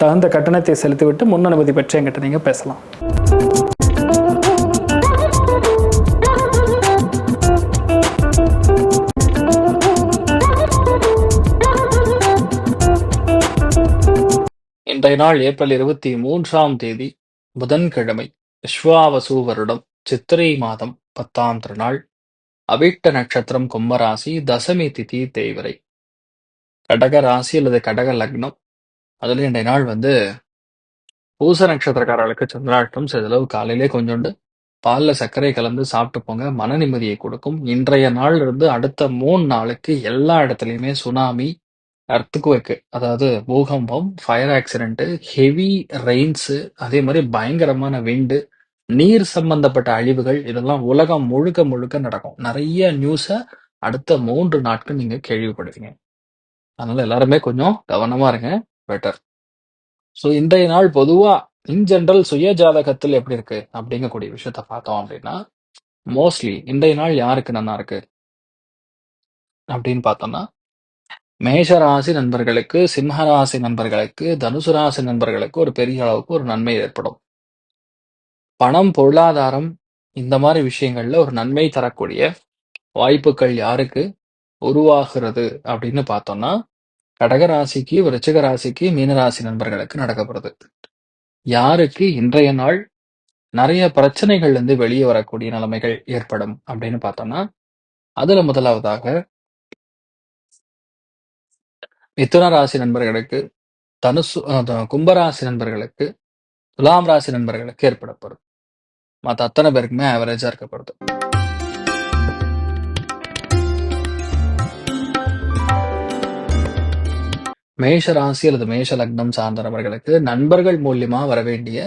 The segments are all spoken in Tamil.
தகுந்த கட்டணத்தை செலுத்திவிட்டு முன் அனுமதி பெற்று என்கிட்ட நீங்கள் பேசலாம். இன்றைய நாள் ஏப்ரல் இருபத்தி மூன்றாம் தேதி புதன்கிழமை விஸ்வாவசு வருடம் சித்திரை மாதம் பத்தாம் திருநாள் அவிட்ட நட்சத்திரம் கும்பராசி தசமி திதி தேய்வரை. கடக ராசி அல்லது கடக லக்னம் அதுல இன்றைய நாள் வந்து பூச நட்சத்திரக்காரர்களுக்கு சந்திராஷ்டம் சிறிதளவு காலையிலே கொஞ்சோண்டு பாலில் சர்க்கரை கலந்து சாப்பிட்டு போங்க. மன நிம்மதியை கொடுக்கும். இன்றைய நாள் இருந்து அடுத்த மூணு நாளுக்கு எல்லா இடத்துலையுமே சுனாமி அர்த்துக்குவேக்கு அதாவது பூகம்பம் ஃபயர் ஆக்சிடென்ட் ஹெவி ரெயின்ஸு அதே மாதிரி பயங்கரமான விண்டு நீர் சம்பந்தப்பட்ட அழிவுகள் இதெல்லாம் உலகம் முழுக்க முழுக்க நடக்கும். நிறைய நியூஸை அடுத்த மூன்று நாட்கள் நீங்கள் கேள்விப்படுவீங்க. அதனால எல்லாருமே கொஞ்சம் கவனமா இருங்க. பெட்டர் ஸோ இன்றைய நாள் பொதுவா இன் ஜென்ரல் சுய ஜாதகத்தில் எப்படி இருக்கு? அப்படிங்கக்கூடிய விஷயத்த பார்த்தோம் அப்படின்னா மோஸ்ட்லி இன்றைய நாள் யாருக்கு நல்லா இருக்கு? அப்படின்னு பார்த்தோம்னா மேஷராசி நண்பர்களுக்கு சிம்மராசி நண்பர்களுக்கு தனுசு ராசி நண்பர்களுக்கு ஒரு பெரிய அளவுக்கு ஒரு நன்மை ஏற்படும். பணம் பொருளாதாரம் இந்த மாதிரி விஷயங்கள்ல ஒரு நன்மை தரக்கூடிய வாய்ப்புகள் யாருக்கு? உருவாகிறது அப்படின்னு பார்த்தோம்னா கடக ராசிக்கு விருச்சிக ராசிக்கு மீனராசி நண்பர்களுக்கு நடக்கப்படுது. யாருக்கு இன்றைய நாள் நிறைய பிரச்சனைகள்ல இருந்து வெளியே வரக்கூடிய நிலைமைகள் ஏற்படும் அப்படின்னு பார்த்தோம்னா அதுல முதலாவதாக மிதுன ராசி நண்பர்களுக்கு தனுசு கும்பராசி நண்பர்களுக்கு துலாம் ராசி நண்பர்களுக்கு ஏற்படப்படும் மற்ற அத்தனை பேருக்குமே ஆவரேஜா இருக்கப்படுது மேஷ ராசி அல்லது மேஷ லக்னம் சார்ந்தவர்களுக்கு நண்பர்கள் மூலியமா வர வேண்டிய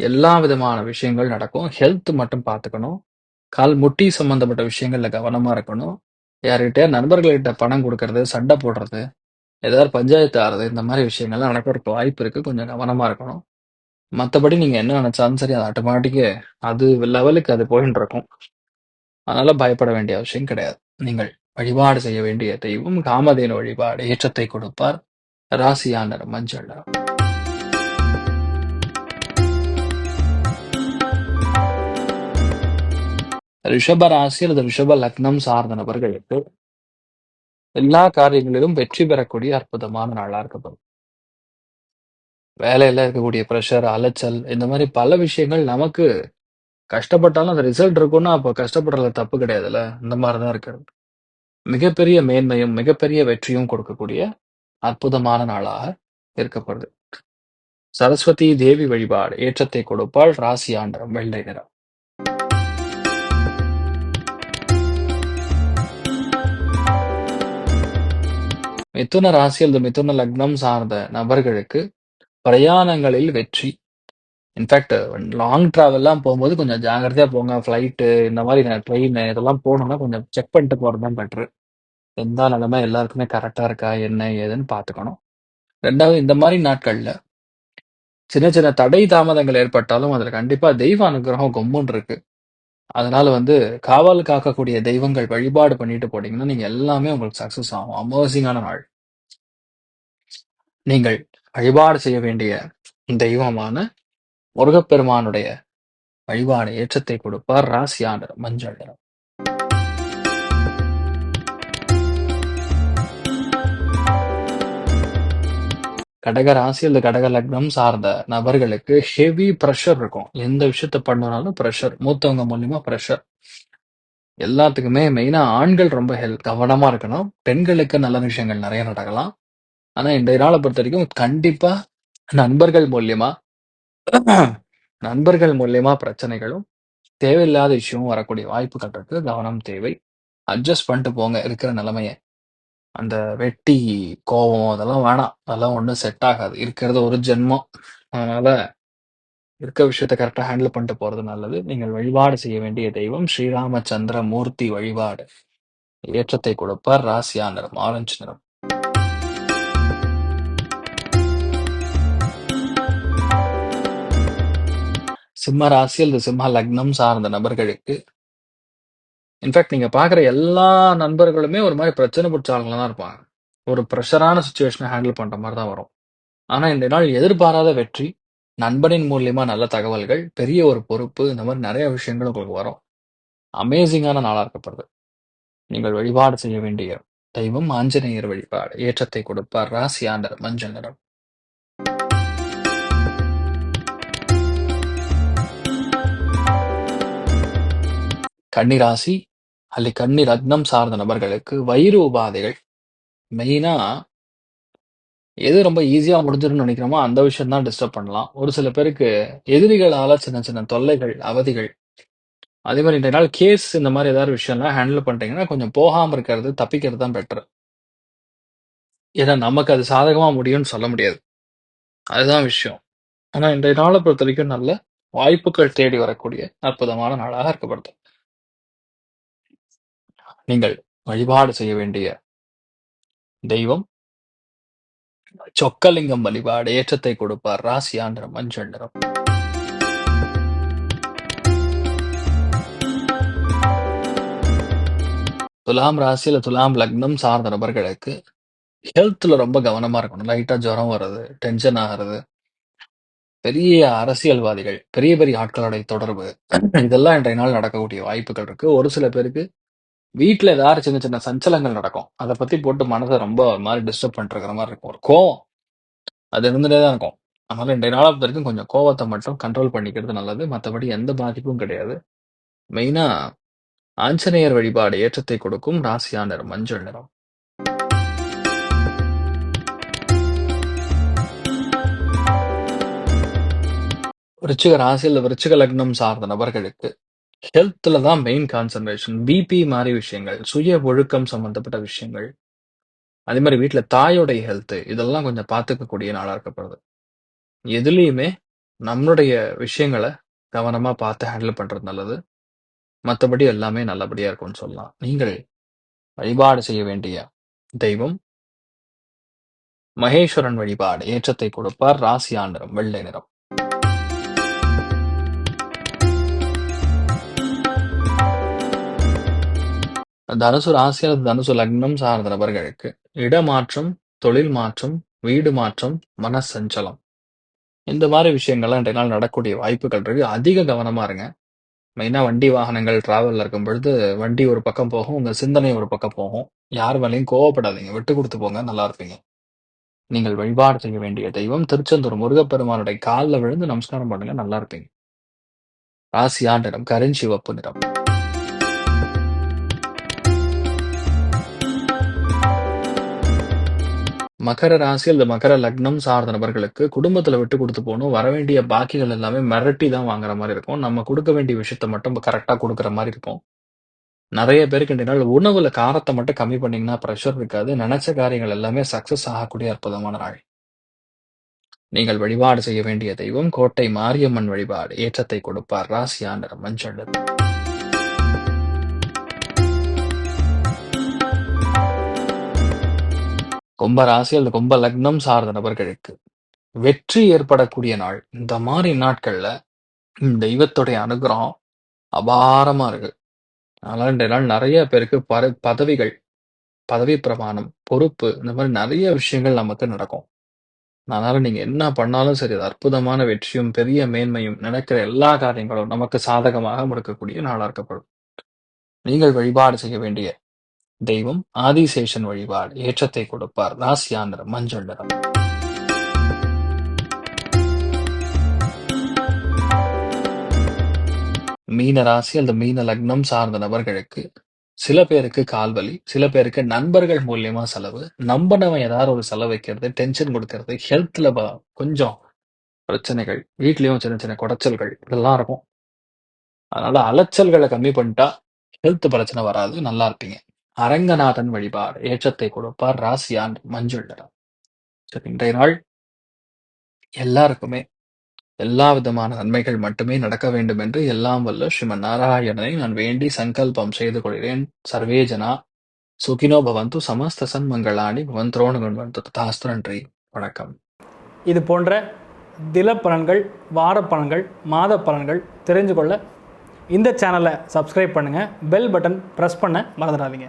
எல்லா விதமான விஷயங்கள் நடக்கும். ஹெல்த் மட்டும் பார்த்துக்கணும். கால் முட்டி சம்பந்தப்பட்ட விஷயங்கள்ல கவனமா இருக்கணும். யார்கிட்டயா நண்பர்கள்கிட்ட பணம் கொடுக்கறது சண்டை போடுறது ஏதாவது பஞ்சாயத்து ஆறுறது இந்த மாதிரி விஷயங்கள்லாம் நடக்கிறதுக்கு வாய்ப்பு இருக்கு. கொஞ்சம் கவனமா இருக்கணும். மற்றபடி நீங்க என்ன நினைச்சாலும் சரி அது ஆட்டோமேட்டிக்கு அது லெவலுக்கு அது போயின்னு இருக்கும். அதனால பயப்பட வேண்டிய அவசியம் கிடையாது. நீங்கள் வழிபாடு செய்ய வேண்டிய தெய்வம் காமதேனு வழிபாடு ஏற்றத்தை கொடுப்பார். ராசியான மஞ்சள். ரிஷப ராசி அல்லது ரிஷப லக்னம் சார்ந்த நபர்களுக்கு எல்லா காரியங்களிலும் வெற்றி பெறக்கூடிய அற்புதமான நாளா இருக்கப்படும் வேலையில இருக்கக்கூடிய ப்ரெஷர் அலைச்சல் இந்த மாதிரி பல விஷயங்கள் நமக்கு கஷ்டப்பட்டாலும் அந்த ரிசல்ட் இருக்கும்னா அப்போ கஷ்டப்படுறதுல தப்பு கிடையாதுல்ல? இந்த மாதிரி தான் இருக்கிறது. மிகப்பெரிய மேன்மையும் மிகப்பெரிய வெற்றியும் கொடுக்கக்கூடிய அற்புதமான நாளாக இருக்கப்படுது சரஸ்வதி தேவி வழிபாடு ஏற்றத்தை கொடுப்பால் ராசி ஆண்டரம் வெள்ளை நிறம். மிதுன ராசி அல்லது மிதுன லக்னம் சார்ந்த நபர்களுக்கு பிரயாணங்களில் வெற்றி. இன்ஃபேக்ட் லாங் டிராவல்லாம் போகும்போது கொஞ்சம் ஜாகிரதையா போங்க. ஃப்ளைட்டு இந்த மாதிரி ட்ரெயின் இதெல்லாம் போகணும்னா கொஞ்சம் செக் பண்ணிட்டு போறது தான் பெட்ரு எந்த நிலைமை எல்லாருக்குமே கரெக்டா இருக்கா என்ன ஏதுன்னு பார்த்துக்கணும் ரெண்டாவது இந்த மாதிரி நாட்கள்ல சின்ன சின்ன தடை தாமதங்கள் ஏற்பட்டாலும் அதுல கண்டிப்பா தெய்வ அனுகிரகம் கொம்முன்னு இருக்கு அதனால வந்து காவல் காக்கக்கூடிய தெய்வங்கள் வழிபாடு பண்ணிட்டு போனீங்கன்னா, நீங்க எல்லாமே உங்களுக்கு சக்சஸ் ஆகும். அமேசிங்கான நாள். நீங்கள் வழிபாடு செய்ய வேண்டிய தெய்வமான முருகப்பெருமானுடைய வழிபாடு ஏற்றத்தை கொடுப்பார். ராசியான மஞ்சள் நிறம். கடக ராசி அல்லது கடக லக்னம் சார்ந்த நபர்களுக்கு ஹெவி ப்ரெஷர் இருக்கும். எந்த விஷயத்த பண்ணனாலும் ப்ரெஷர். மூத்தவங்க மூலியமா ப்ரெஷர். எல்லாத்துக்குமே மெயினா ஆண்கள் ரொம்ப ஹெல் கவனமா இருக்கணும். பெண்களுக்கு நல்ல விஷயங்கள் நிறைய நடக்கலாம். ஆனா இடால பொறுத்த வரைக்கும் கண்டிப்பா நண்பர்கள் மூலியமா நண்பர்கள் மூலியமா பிரச்சனைகளும், தேவையில்லாத விஷயமும் வரக்கூடிய வாய்ப்புகள் இருக்கு. கவனம் தேவை. அட்ஜஸ்ட் பண்ணிட்டு போங்க இருக்கிற நிலைமையை அந்த வெட்டி கோவம் அதெல்லாம் வேணாம். அதெல்லாம் ஒண்ணும் செட் ஆகாது. இருக்கிறது ஒரு ஜென்மம். அதனால இருக்க விஷயத்த கரெக்டாக ஹேண்டில் பண்ணிட்டு போறது நல்லது. நீங்கள் வழிபாடு செய்ய வேண்டிய தெய்வம் ஸ்ரீராமச்சந்திர மூர்த்தி வழிபாடு. ஏற்றத்தை கொடுப்பார். ராசியா நிறம் ஆரஞ்சு நிறம். சிம்ம ராசி அல்லது சிம்ம லக்னம் சார்ந்த நபர்களுக்கு இன்ஃபேக்ட் நீங்க பார்க்குற எல்லா நண்பர்களுமே ஒரு மாதிரி பிரச்சனை பிடிச்ச ஆளுங்களா தான் இருப்பாங்க. ஒரு ப்ரெஷரான சுச்சுவேஷனை ஹேண்டில் பண்ற மாதிரி தான் வரும். ஆனால் இந்த நாள் எதிர்பாராத வெற்றி, நண்பனின் மூலியமா நல்ல தகவல்கள், பெரிய ஒரு பொறுப்பு இந்த மாதிரி நிறைய விஷயங்கள் உங்களுக்கு வரும். அமேசிங்கான நாளா இருக்கப்படுது. நீங்கள் வழிபாடு செய்ய வேண்டிய தெய்வம் ஆஞ்சநேயர் வழிபாடு. ஏற்றத்தை கொடுப்பார். ராசி ஆண்டர் மஞ்சள் நிறம். கன்னிராசி அல்லி கண்ணி ரத்னம் சார்ந்த நபர்களுக்கு வயிறு உபாதைகள் மெயினா எது ரொம்ப ஈஸியா முடிஞ்சிடும்னு நினைக்கிறோமோ அந்த விஷயம் தான் டிஸ்டர்ப் பண்ணலாம். ஒரு சில பேருக்கு எதிரிகளால சின்ன சின்ன தொல்லைகள், அவதிகள் அதே மாதிரி இன்றைய நாள் கேஸ் இந்த மாதிரி ஏதாவது விஷயம்லாம் ஹேண்டில் பண்ணிட்டீங்கன்னா, கொஞ்சம் போகாம இருக்கிறது, தப்பிக்கிறது தான் பெட்டர். ஏன்னா நமக்கு அது சாதகமா முடியும்னு சொல்ல முடியாது. அதுதான் விஷயம். ஆனா இன்றைய நாளை பொறுத்த வரைக்கும் நல்ல வாய்ப்புகள் தேடி வரக்கூடிய அற்புதமான நாளாக இருக்கப்படுது. நீங்கள் வழிபாடு செய்ய வேண்டிய தெய்வம் சொக்கலிங்கம் வழிபாடு ஏற்றத்தை கொடுப்பார். ராசியா நிறம் மஞ்சள் நிறம். துலாம் ராசியில துலாம் லக்னம் சார்ந்த நபர்களுக்கு ஹெல்த்ல ரொம்ப கவனமா இருக்கணும். லைட்டா ஜுரம் வர்றது, டென்ஷன் ஆகுறது. பெரிய அரசியல்வாதிகள், பெரிய பெரிய ஆட்களுடைய தொடர்பு இதெல்லாம் இன்றைய நாள் நடக்கக்கூடிய வாய்ப்புகள் இருக்கு. ஒரு சில பேருக்கு வீட்டில் ஏதாவது சின்ன சின்ன சஞ்சலங்கள் நடக்கும். அதை பத்தி போட்டு மனதை ரொம்ப ஒரு மாதிரி டிஸ்டர்ப் பண்ணிட்டு இருக்கிற இருக்கும். ஒரு கோவம் அது இருந்துட்டே தான் இருக்கும். அதனால இன்றைய நாள பொறுத்தவரைக்கும் கொஞ்சம் கோவத்தை மட்டும் கண்ட்ரோல் பண்ணிக்கிறது நல்லது. மற்றபடி எந்த பாதிப்பும் கிடையாது. மெயினா ஆஞ்சநேயர் வழிபாடு ஏற்றத்தை கொடுக்கும். ராசியா நிறம் மஞ்சள் நிறம். விருச்சிக ராசியில் விருச்சிக லக்னம் சார்ந்த நபர்களுக்கு ஹெல்த்ல தான் மெயின் கான்சன்ட்ரேஷன். பிபி மாரி விஷயங்கள், சுய ஒழுக்கம் சம்பந்தப்பட்ட விஷயங்கள். அதே மாரி வீட்ல தாயோடைய ஹெல்த் இதெல்லாம் கொஞ்சம் பார்த்துக்கக்கூடிய நாளா இருக்கப்படுது. எதுலயுமே நம்மளுடைய விஷயங்கள கவனமா பார்த்து ஹேண்டில் பண்றது நல்லது. மத்தபடி எல்லாமே நல்லபடியா இருக்கும்னு சொல்லலாம். நீங்கள் வழிபாடு செய்ய வேண்டிய தெய்வம் மகேஸ்வரன் வழிபாடு ஏற்றத்தை கொடுப்பார். ராசியா நிறம் வெள்ளை நிறம். தனுசு ராசி அல்லது தனுசு லக்னம் சார்ந்த நபர்களுக்கு இடமாற்றம், தொழில் மாற்றம், வீடு மாற்றம், மனசஞ்சலம் இந்த மாதிரி விஷயங்கள்லாம் இன்றைய நாள் நடக்கக்கூடிய வாய்ப்புகள் இருக்கு. அதிக கவனமா இருங்க. மெயினா வண்டி வாகனங்கள் டிராவல்ல இருக்கும் பொழுது, வண்டி ஒரு பக்கம் போகும். உங்க சிந்தனை ஒரு பக்கம் போகும். யார் மேலயும் கோவப்படாதீங்க. விட்டு கொடுத்து போங்க. நல்லா இருப்பீங்க. நீங்கள் வழிபாடு செய்ய வேண்டிய தெய்வம் திருச்செந்தூர் முருகப்பெருமானுடைய காலில் விழுந்து நமஸ்காரம் பண்ணுங்க. நல்லா இருப்பீங்க. ராசியா நிறம் கருஞ்சிவப்பு நிறம். மகர ராசி அல்லது மகர லக்னம் சார்ந்த நபர்களுக்கு குடும்பத்துல விட்டு கொடுத்து போகணும் வர வரவேண்டிய பாக்கிகள் எல்லாமே மிரட்டி தான் வாங்குற மாதிரி இருக்கும். நம்ம குடுக்க வேண்டிய விஷயத்த மட்டும் கரெக்டா கொடுக்குற மாதிரி இருக்கும். நிறைய பேருக்கு உணவுல காரத்தை மட்டும் கம்மி பண்ணீங்கன்னா பிரஷர் இருக்காது. நினைச்ச காரியங்கள் எல்லாமே சக்சஸ் ஆகக்கூடிய அற்புதமான நாள். நீங்கள் வழிபாடு செய்ய வேண்டிய தெய்வம் கோட்டை மாரியம்மன் வழிபாடு ஏற்றத்தை கொடுப்பார். ராசியான மஞ்சள் கும்ப ராசி அல்லது கும்ப லக்னம் சார்ந்த நபர்களுக்கு வெற்றி ஏற்படக்கூடிய நாள். இந்த மாதிரி நாட்கள்ல தெய்வத்துடைய அனுகிரகம் அபாரமா இருக்கு. அதனால ரெண்டு நாள் நிறைய பேருக்கு பர பதவிகள், பதவி பிரமாணம், பொறுப்பு இந்த மாதிரி நிறைய விஷயங்கள் நமக்கு நடக்கும். அதனால நீங்க என்ன பண்ணாலும் சரி, அது அற்புதமான வெற்றியும், பெரிய மேன்மையும், நினைக்கிற எல்லா காரியங்களும் நமக்கு சாதகமாக முடிக்கக்கூடிய நாளாக இருக்கப்படும். நீங்கள் வழிபாடு செய்ய வேண்டிய தெய்வம் ஆதிசேஷன் வழிபாடு ஏற்றத்தை கொடுப்பார். ராசியா நிறம் மஞ்சள் நிறம். மீன ராசி அல்லது மீன லக்னம் சார்ந்த நபர்களுக்கு சில பேருக்கு கால்வலி, சில பேருக்கு நண்பர்கள் மூலியமா செலவு, நம்பனவன் ஏதாவது ஒரு செலவு வைக்கிறது, டென்ஷன் கொடுக்கறது ஹெல்த்ல கொஞ்சம் பிரச்சனைகள், வீட்லயும் சின்ன சின்ன குடைச்சல்கள் இதெல்லாம் இருக்கும். அதனால அலைச்சல்களை கம்மி பண்ணிட்டா ஹெல்த் பிரச்சனை வராது. நல்லா இருப்பீங்க. அரங்கநாதன் வழிபாடு ஏற்றத்தை கொடுப்பார். ராசியான் மஞ்சுள்ளரா சரி இன்றைய நாள் எல்லாருக்குமே எல்லா விதமான நன்மைகள் மட்டுமே நடக்க வேண்டும் என்று எல்லாம் வல்ல ஸ்ரீமன் நாராயணனை நான் வேண்டி சங்கல்பம் செய்து கொள்கிறேன். சர்வே ஜனா சுகினோ பவந்து சமஸ்த சன்மங்களாணி பவந்தோணு குண்வந்து தாஸ்து நன்றி வணக்கம் இது போன்ற தில பலன்கள் வார பலன்கள் மாத பலன்கள் தெரிஞ்சு கொள்ள இந்த சேனலை சப்ஸ்கிரைப் பண்ணுங்கள் பெல் பட்டன் ப்ரெஸ் பண்ண மறந்துடாதீங்க